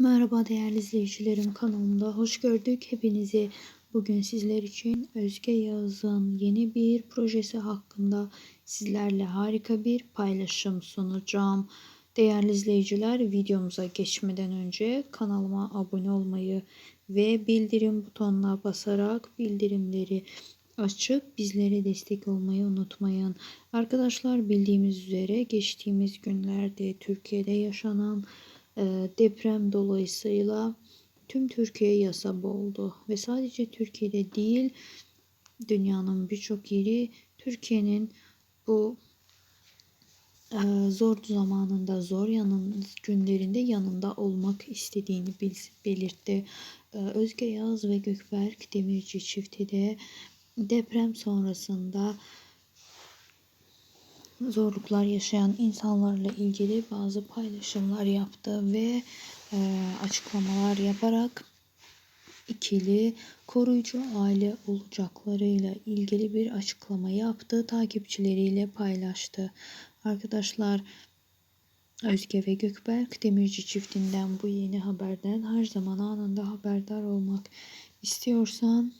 Merhaba değerli izleyicilerim kanalımda hoş gördük hepinizi. Bugün sizler için Özge Yağız'ın yeni bir projesi hakkında sizlerle harika bir paylaşım sunacağım. Değerli izleyiciler videomuza geçmeden önce kanalıma abone olmayı ve bildirim butonuna basarak bildirimleri açıp bizlere destek olmayı unutmayın. Arkadaşlar bildiğimiz üzere geçtiğimiz günlerde Türkiye'de yaşanan deprem dolayısıyla tüm Türkiye yasa boğuldu ve sadece Türkiye'de değil dünyanın birçok yeri Türkiye'nin bu e, zor zamanında zor yanın günlerinde yanında olmak istediğini belirtti. E, Özge Yağız ve Gökberk Demirci çifti de deprem sonrasında zorluklar yaşayan insanlarla ilgili bazı paylaşımlar yaptı ve e, açıklamalar yaparak ikili koruyucu aile olacaklarıyla ilgili bir açıklama yaptı. Takipçileriyle paylaştı. Arkadaşlar Özge ve Gökberk Demirci çiftinden bu yeni haberden her zaman anında haberdar olmak istiyorsan